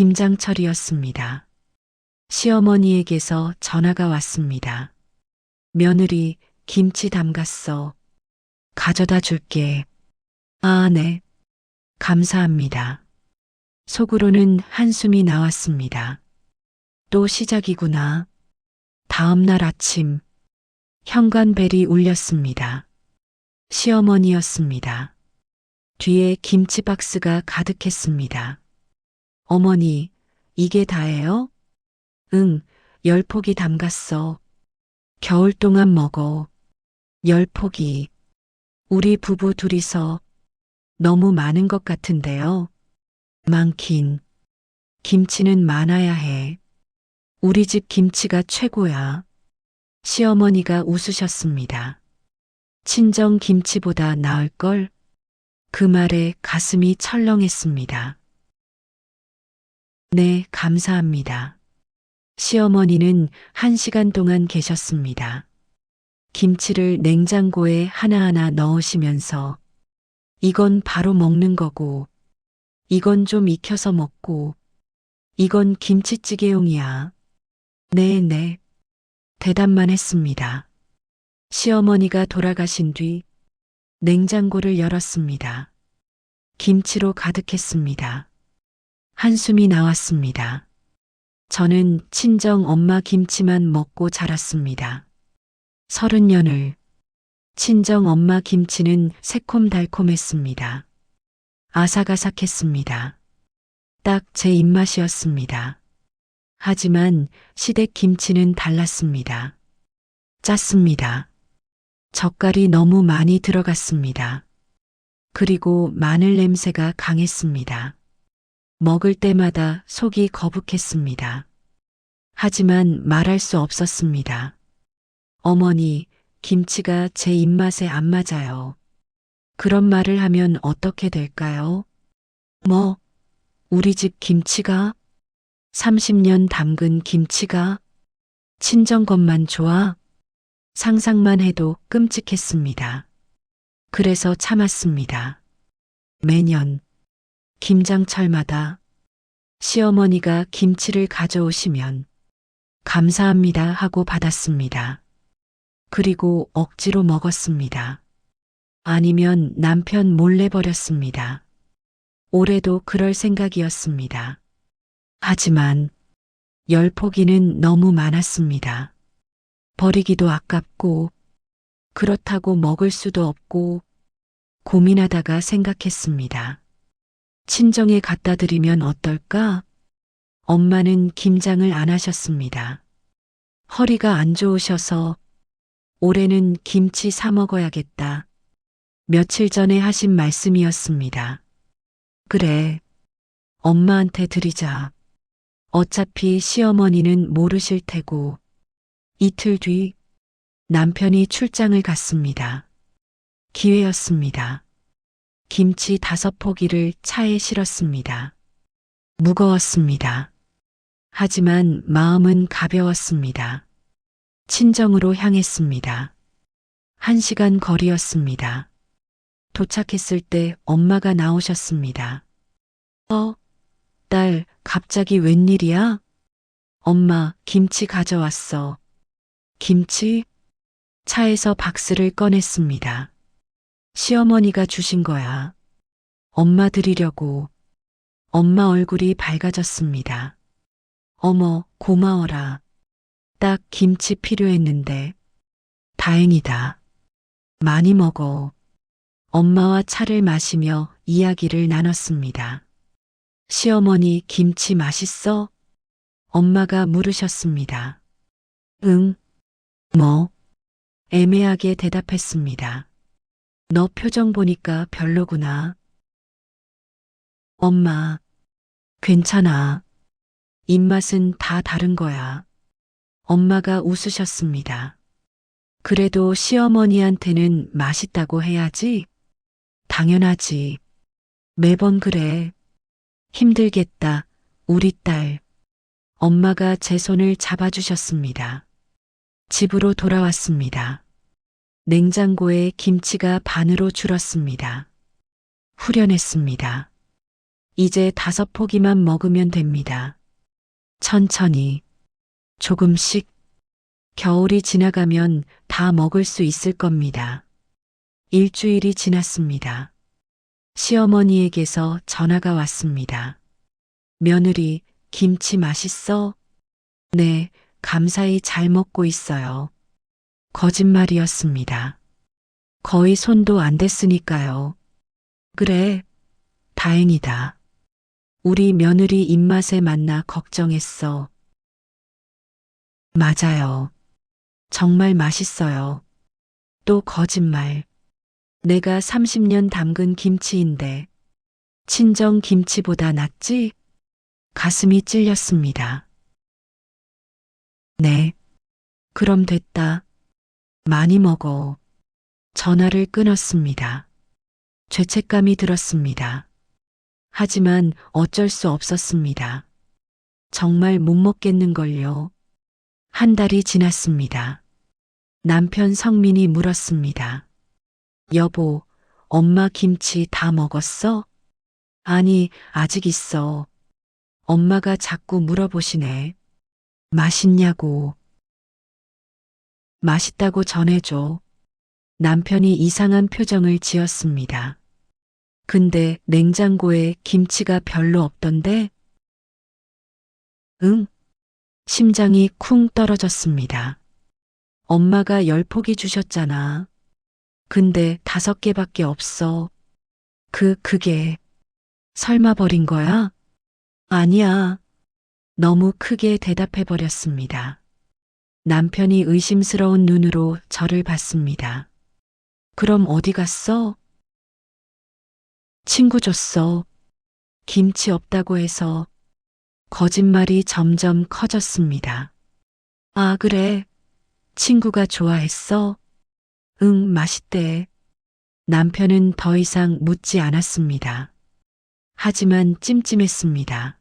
김장철이었습니다. 시어머니에게서 전화가 왔습니다. 며느리 김치 담갔어. 가져다 줄게. 아, 네. 감사합니다. 속으로는 한숨이 나왔습니다. 또 시작이구나. 다음 날 아침, 현관벨이 울렸습니다. 시어머니였습니다. 뒤에 김치 박스가 가득했습니다. 어머니, 이게 다예요? 응, 열 포기 담갔어. 겨울 동안 먹어. 열 포기. 우리 부부 둘이서 너무 많은 것 같은데요. 많긴. 김치는 많아야 해. 우리 집 김치가 최고야. 시어머니가 웃으셨습니다. 친정 김치보다 나을걸? 그 말에 가슴이 철렁했습니다. 네, 감사합니다. 시어머니는 한 시간 동안 계셨습니다. 김치를 냉장고에 하나하나 넣으시면서 이건 바로 먹는 거고, 이건 좀 익혀서 먹고, 이건 김치찌개용이야. 네, 네. 대답만 했습니다. 시어머니가 돌아가신 뒤 냉장고를 열었습니다. 김치로 가득했습니다. 한숨이 나왔습니다. 저는 친정 엄마 김치만 먹고 자랐습니다. 서른 년을 친정 엄마 김치는 새콤달콤했습니다. 아삭아삭했습니다. 딱 제 입맛이었습니다. 하지만 시댁 김치는 달랐습니다. 짰습니다. 젓갈이 너무 많이 들어갔습니다. 그리고 마늘 냄새가 강했습니다. 먹을 때마다 속이 거북했습니다. 하지만 말할 수 없었습니다. 어머니, 김치가 제 입맛에 안 맞아요. 그런 말을 하면 어떻게 될까요? 뭐, 우리 집 김치가? 30년 담근 김치가? 친정 것만 좋아? 상상만 해도 끔찍했습니다. 그래서 참았습니다. 매년 김장철마다 시어머니가 김치를 가져오시면 감사합니다 하고 받았습니다. 그리고 억지로 먹었습니다. 아니면 남편 몰래 버렸습니다. 올해도 그럴 생각이었습니다. 하지만 열 포기는 너무 많았습니다. 버리기도 아깝고 그렇다고 먹을 수도 없고 고민하다가 생각했습니다. 친정에 갖다 드리면 어떨까? 엄마는 김장을 안 하셨습니다. 허리가 안 좋으셔서 올해는 김치 사 먹어야겠다. 며칠 전에 하신 말씀이었습니다. 그래. 엄마한테 드리자. 어차피 시어머니는 모르실 테고. 이틀 뒤 남편이 출장을 갔습니다. 기회였습니다. 김치 다섯 포기를 차에 실었습니다. 무거웠습니다. 하지만 마음은 가벼웠습니다. 친정으로 향했습니다. 한 시간 거리였습니다. 도착했을 때 엄마가 나오셨습니다. 어, 딸, 갑자기 웬일이야? 엄마, 김치 가져왔어. 김치? 차에서 박스를 꺼냈습니다. 시어머니가 주신 거야. 엄마 드리려고. 엄마 얼굴이 밝아졌습니다. 어머, 고마워라. 딱 김치 필요했는데. 다행이다. 많이 먹어. 엄마와 차를 마시며 이야기를 나눴습니다. 시어머니 김치 맛있어? 엄마가 물으셨습니다. 응. 뭐? 애매하게 대답했습니다. 너 표정 보니까 별로구나. 엄마, 괜찮아. 입맛은 다 다른 거야. 엄마가 웃으셨습니다. 그래도 시어머니한테는 맛있다고 해야지. 당연하지. 매번 그래. 힘들겠다, 우리 딸. 엄마가 제 손을 잡아주셨습니다. 집으로 돌아왔습니다. 냉장고에 김치가 반으로 줄었습니다. 후련했습니다. 이제 다섯 포기만 먹으면 됩니다. 천천히, 조금씩, 겨울이 지나가면 다 먹을 수 있을 겁니다. 일주일이 지났습니다. 시어머니에게서 전화가 왔습니다. 며느리, 김치 맛있어? 네, 감사히 잘 먹고 있어요. 거짓말이었습니다. 거의 손도 안 댔으니까요. 그래, 다행이다. 우리 며느리 입맛에 맞나 걱정했어. 맞아요. 정말 맛있어요. 또 거짓말. 내가 30년 담근 김치인데, 친정 김치보다 낫지? 가슴이 찔렸습니다. 네. 그럼 됐다. 많이 먹어. 전화를 끊었습니다. 죄책감이 들었습니다. 하지만 어쩔 수 없었습니다. 정말 못 먹겠는걸요. 한 달이 지났습니다. 남편 성민이 물었습니다. 여보, 엄마 김치 다 먹었어? 아니, 아직 있어. 엄마가 자꾸 물어보시네. 맛있냐고. 맛있다고 전해줘. 남편이 이상한 표정을 지었습니다. 근데 냉장고에 김치가 별로 없던데? 응? 심장이 쿵 떨어졌습니다. 엄마가 열 포기 주셨잖아. 근데 다섯 개밖에 없어. 그, 그게. 설마 버린 거야? 아니야. 너무 크게 대답해 버렸습니다. 남편이 의심스러운 눈으로 저를 봤습니다. 그럼 어디 갔어? 친구 줬어. 김치 없다고 해서 거짓말이 점점 커졌습니다. 아, 그래. 친구가 좋아했어? 응, 맛있대. 남편은 더 이상 묻지 않았습니다. 하지만 찜찜했습니다.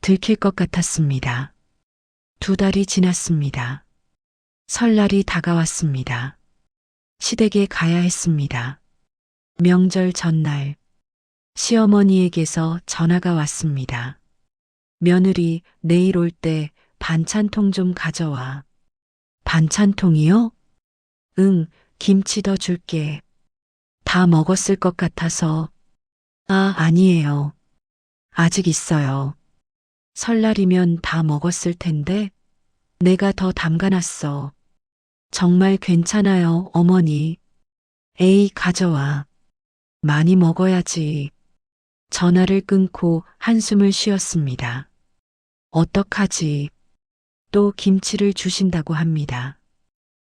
들킬 것 같았습니다. 두 달이 지났습니다. 설날이 다가왔습니다. 시댁에 가야 했습니다. 명절 전날, 시어머니에게서 전화가 왔습니다. 며느리 내일 올 때 반찬통 좀 가져와. 반찬통이요? 응, 김치 더 줄게. 다 먹었을 것 같아서. 아, 아니에요. 아직 있어요. 설날이면 다 먹었을 텐데 내가 더 담가놨어. 정말 괜찮아요, 어머니. 에이, 가져와. 많이 먹어야지. 전화를 끊고 한숨을 쉬었습니다. 어떡하지? 또 김치를 주신다고 합니다.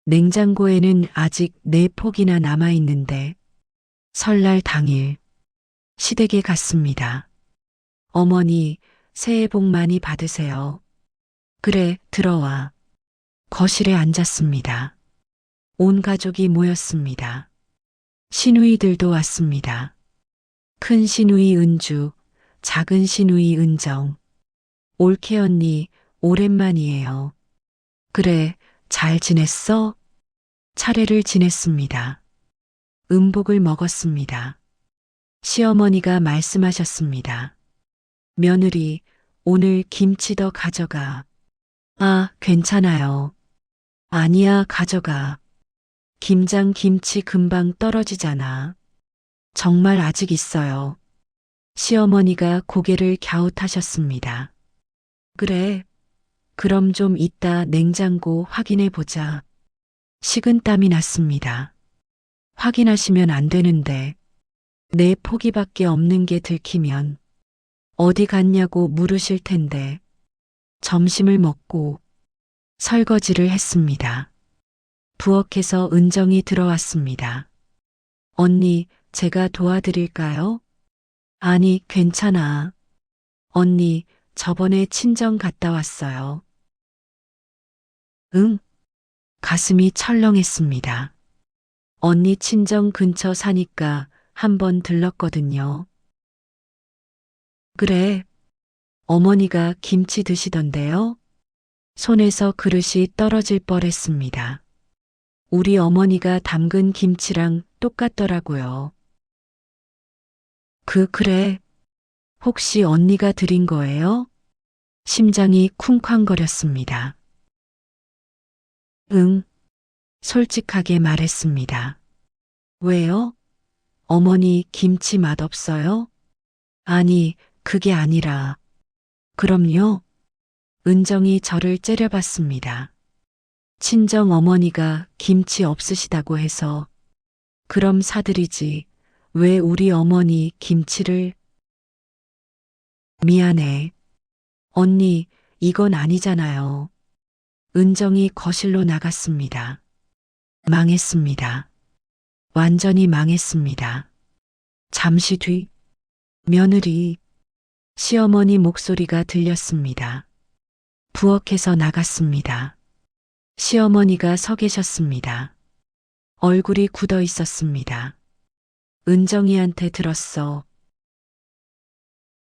냉장고에는 아직 네 폭이나 남아있는데 설날 당일 시댁에 갔습니다. 어머니, 새해 복 많이 받으세요. 그래, 들어와. 거실에 앉았습니다. 온 가족이 모였습니다. 시누이들도 왔습니다. 큰 시누이 은주, 작은 시누이 은정. 올케 언니, 오랜만이에요. 그래, 잘 지냈어? 차례를 지냈습니다. 음복을 먹었습니다. 시어머니가 말씀하셨습니다. 며느리, 오늘 김치 더 가져가. 아, 괜찮아요. 아니야, 가져가. 김장 김치 금방 떨어지잖아. 정말 아직 있어요. 시어머니가 고개를 갸웃하셨습니다. 그래. 그럼 좀 이따 냉장고 확인해 보자. 식은땀이 났습니다. 확인하시면 안 되는데. 내 포기밖에 없는 게 들키면 어디 갔냐고 물으실 텐데. 점심을 먹고 설거지를 했습니다. 부엌에서 은정이 들어왔습니다. 언니, 제가 도와드릴까요? 아니, 괜찮아. 언니, 저번에 친정 갔다 왔어요. 응? 가슴이 철렁했습니다. 언니 친정 근처 사니까 한번 들렀거든요. 그래. 어머니가 김치 드시던데요? 손에서 그릇이 떨어질 뻔했습니다. 우리 어머니가 담근 김치랑 똑같더라고요. 그, 그래. 혹시 언니가 드린 거예요? 심장이 쿵쾅거렸습니다. 응, 솔직하게 말했습니다. 왜요? 어머니 김치 맛없어요? 아니, 그게 아니라. 그럼요. 은정이 저를 째려봤습니다. 친정 어머니가 김치 없으시다고 해서 그럼 사드리지. 왜 우리 어머니 김치를 미안해. 언니, 이건 아니잖아요. 은정이 거실로 나갔습니다. 망했습니다. 완전히 망했습니다. 잠시 뒤, 며느리, 시어머니 목소리가 들렸습니다. 부엌에서 나갔습니다. 시어머니가 서 계셨습니다. 얼굴이 굳어 있었습니다. 은정이한테 들었어.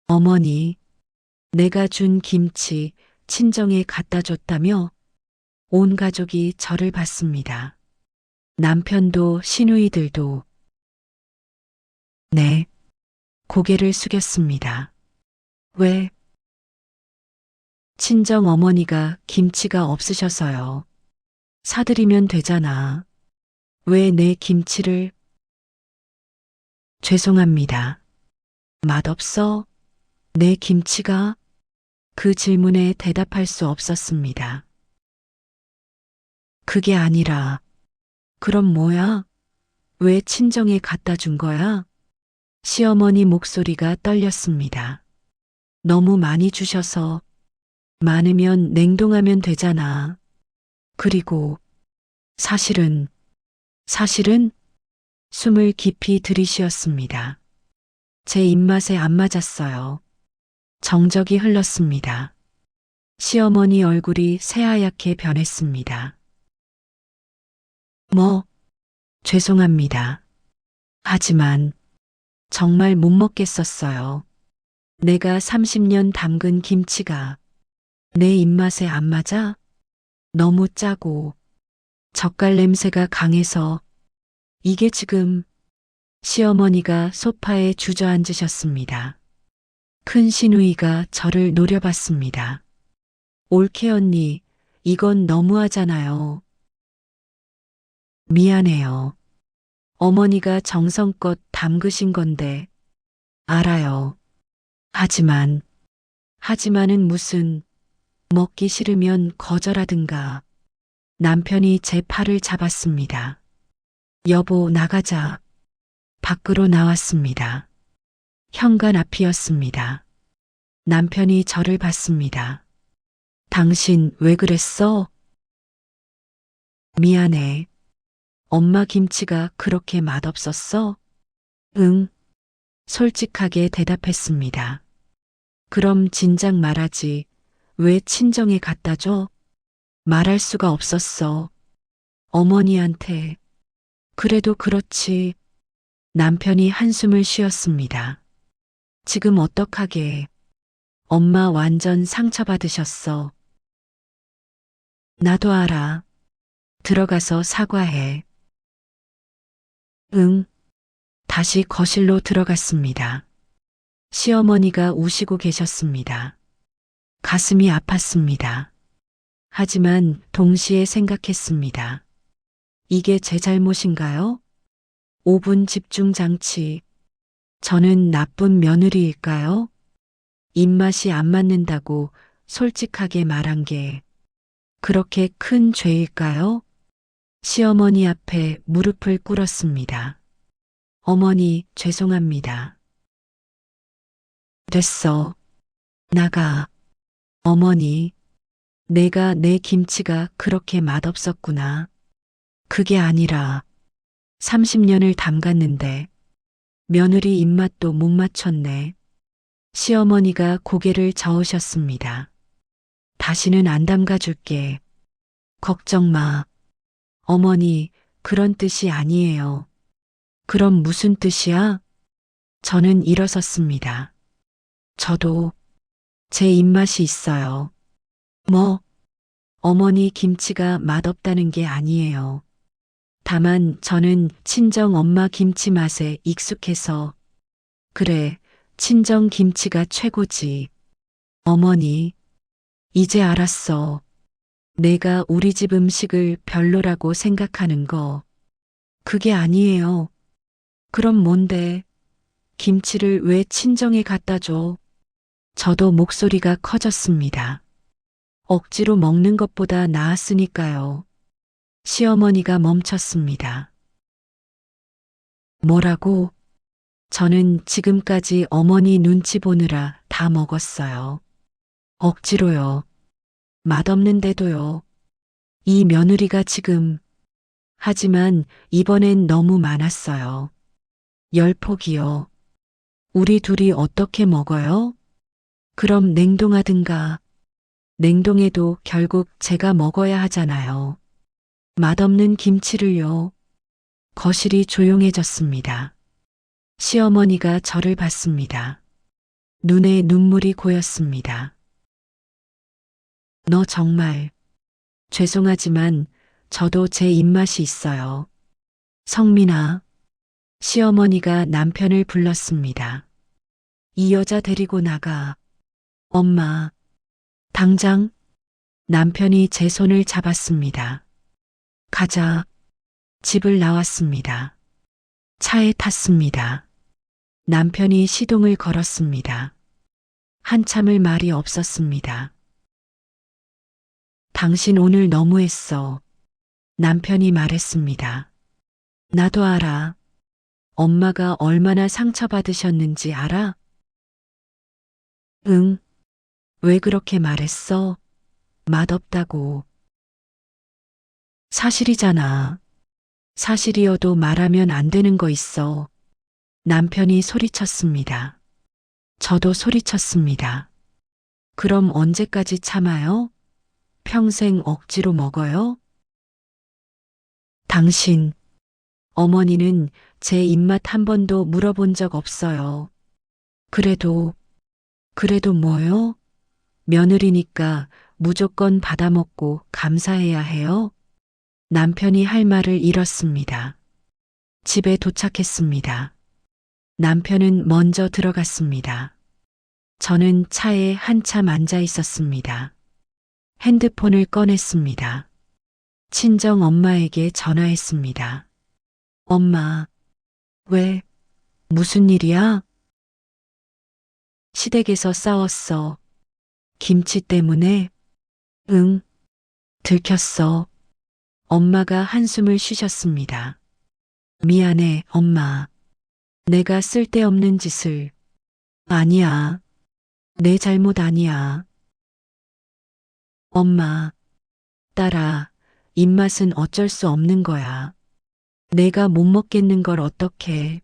어머니, 내가 준 김치 친정에 갖다 줬다며 온 가족이 저를 봤습니다. 남편도 시누이들도. 네. 고개를 숙였습니다. 왜? 친정 어머니가 김치가 없으셔서요. 사드리면 되잖아. 왜 내 김치를? 죄송합니다. 맛없어? 내 김치가? 그 질문에 대답할 수 없었습니다. 그게 아니라, 그럼 뭐야? 왜 친정에 갖다 준 거야? 시어머니 목소리가 떨렸습니다. 너무 많이 주셔서 많으면 냉동하면 되잖아. 그리고 사실은 사실은 숨을 깊이 들이쉬었습니다. 제 입맛에 안 맞았어요. 정적이 흘렀습니다. 시어머니 얼굴이 새하얗게 변했습니다. 뭐, 죄송합니다. 하지만 정말 못 먹겠었어요. 내가 30년 담근 김치가 내 입맛에 안 맞아? 너무 짜고 젓갈 냄새가 강해서 이게 지금 시어머니가 소파에 주저앉으셨습니다. 큰 시누이가 저를 노려봤습니다. 올케 언니, 이건 너무하잖아요. 미안해요. 어머니가 정성껏 담그신 건데, 알아요. 하지만, 하지만은 무슨, 먹기 싫으면 거절하든가. 남편이 제 팔을 잡았습니다. 여보, 나가자. 밖으로 나왔습니다. 현관 앞이었습니다. 남편이 저를 봤습니다. 당신 왜 그랬어? 미안해. 엄마 김치가 그렇게 맛없었어? 응. 솔직하게 대답했습니다. 그럼 진작 말하지. 왜 친정에 갖다 줘? 말할 수가 없었어. 어머니한테. 그래도 그렇지. 남편이 한숨을 쉬었습니다. 지금 어떡하게. 엄마 완전 상처받으셨어. 나도 알아. 들어가서 사과해. 응. 다시 거실로 들어갔습니다. 시어머니가 우시고 계셨습니다. 가슴이 아팠습니다. 하지만 동시에 생각했습니다. 이게 제 잘못인가요? 5분 집중 장치. 저는 나쁜 며느리일까요? 입맛이 안 맞는다고 솔직하게 말한 게 그렇게 큰 죄일까요? 시어머니 앞에 무릎을 꿇었습니다. 어머니, 죄송합니다. 됐어. 나가. 어머니, 내가 내 김치가 그렇게 맛없었구나. 그게 아니라 30년을 담갔는데 며느리 입맛도 못 맞췄네. 시어머니가 고개를 저으셨습니다. 다시는 안 담가줄게. 걱정 마. 어머니, 그런 뜻이 아니에요. 그럼 무슨 뜻이야? 저는 일어섰습니다. 저도 제 입맛이 있어요. 뭐, 어머니 김치가 맛없다는 게 아니에요. 다만 저는 친정 엄마 김치 맛에 익숙해서, 그래, 친정 김치가 최고지. 어머니, 이제 알았어. 내가 우리 집 음식을 별로라고 생각하는 거. 그게 아니에요. 그럼 뭔데? 김치를 왜 친정에 갖다 줘? 저도 목소리가 커졌습니다. 억지로 먹는 것보다 나았으니까요. 시어머니가 멈췄습니다. 뭐라고? 저는 지금까지 어머니 눈치 보느라 다 먹었어요. 억지로요. 맛없는데도요. 이 며느리가 지금. 하지만 이번엔 너무 많았어요. 열 폭이요. 우리 둘이 어떻게 먹어요? 그럼 냉동하든가. 냉동해도 결국 제가 먹어야 하잖아요. 맛없는 김치를요. 거실이 조용해졌습니다. 시어머니가 저를 봤습니다. 눈에 눈물이 고였습니다. 너 정말 죄송하지만 저도 제 입맛이 있어요. 성민아, 시어머니가 남편을 불렀습니다. 이 여자 데리고 나가. 엄마, 당장 남편이 제 손을 잡았습니다. 가자. 집을 나왔습니다. 차에 탔습니다. 남편이 시동을 걸었습니다. 한참을 말이 없었습니다. 당신 오늘 너무했어. 남편이 말했습니다. 나도 알아. 엄마가 얼마나 상처받으셨는지 알아? 응. 왜 그렇게 말했어? 맛없다고. 사실이잖아. 사실이어도 말하면 안 되는 거 있어. 남편이 소리쳤습니다. 저도 소리쳤습니다. 그럼 언제까지 참아요? 평생 억지로 먹어요? 당신, 어머니는 제 입맛 한 번도 물어본 적 없어요. 그래도, 그래도 뭐요? 며느리니까 무조건 받아먹고 감사해야 해요? 남편이 할 말을 잃었습니다. 집에 도착했습니다. 남편은 먼저 들어갔습니다. 저는 차에 한참 앉아 있었습니다. 핸드폰을 꺼냈습니다. 친정 엄마에게 전화했습니다. 엄마, 왜? 무슨 일이야? 시댁에서 싸웠어. 김치 때문에? 응, 들켰어. 엄마가 한숨을 쉬셨습니다. 미안해, 엄마. 내가 쓸데없는 짓을. 아니야. 내 잘못 아니야. 엄마, 딸아, 입맛은 어쩔 수 없는 거야. 내가 못 먹겠는 걸 어떡해.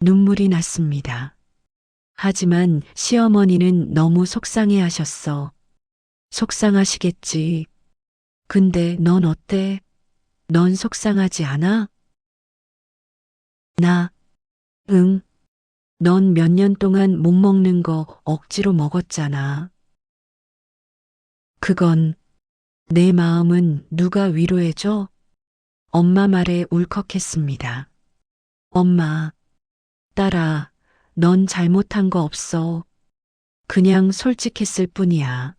눈물이 났습니다. 하지만 시어머니는 너무 속상해 하셨어. 속상하시겠지. 근데 넌 어때? 넌 속상하지 않아? 나, 응. 넌 몇 년 동안 못 먹는 거 억지로 먹었잖아. 그건 내 마음은 누가 위로해줘? 엄마 말에 울컥했습니다. 엄마, 딸아, 넌 잘못한 거 없어. 그냥 솔직했을 뿐이야.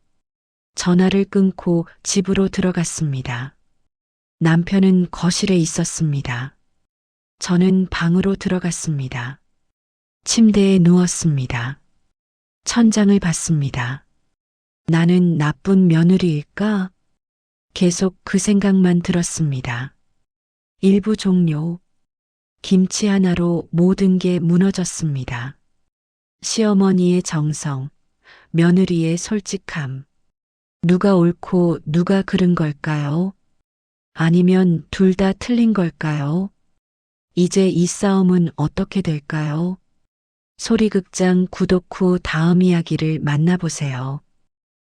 전화를 끊고 집으로 들어갔습니다. 남편은 거실에 있었습니다. 저는 방으로 들어갔습니다. 침대에 누웠습니다. 천장을 봤습니다. 나는 나쁜 며느리일까? 계속 그 생각만 들었습니다. 일부 종료. 김치 하나로 모든 게 무너졌습니다. 시어머니의 정성, 며느리의 솔직함. 누가 옳고 누가 그른 걸까요? 아니면 둘 다 틀린 걸까요? 이제 이 싸움은 어떻게 될까요? 소리극장 구독 후 다음 이야기를 만나보세요.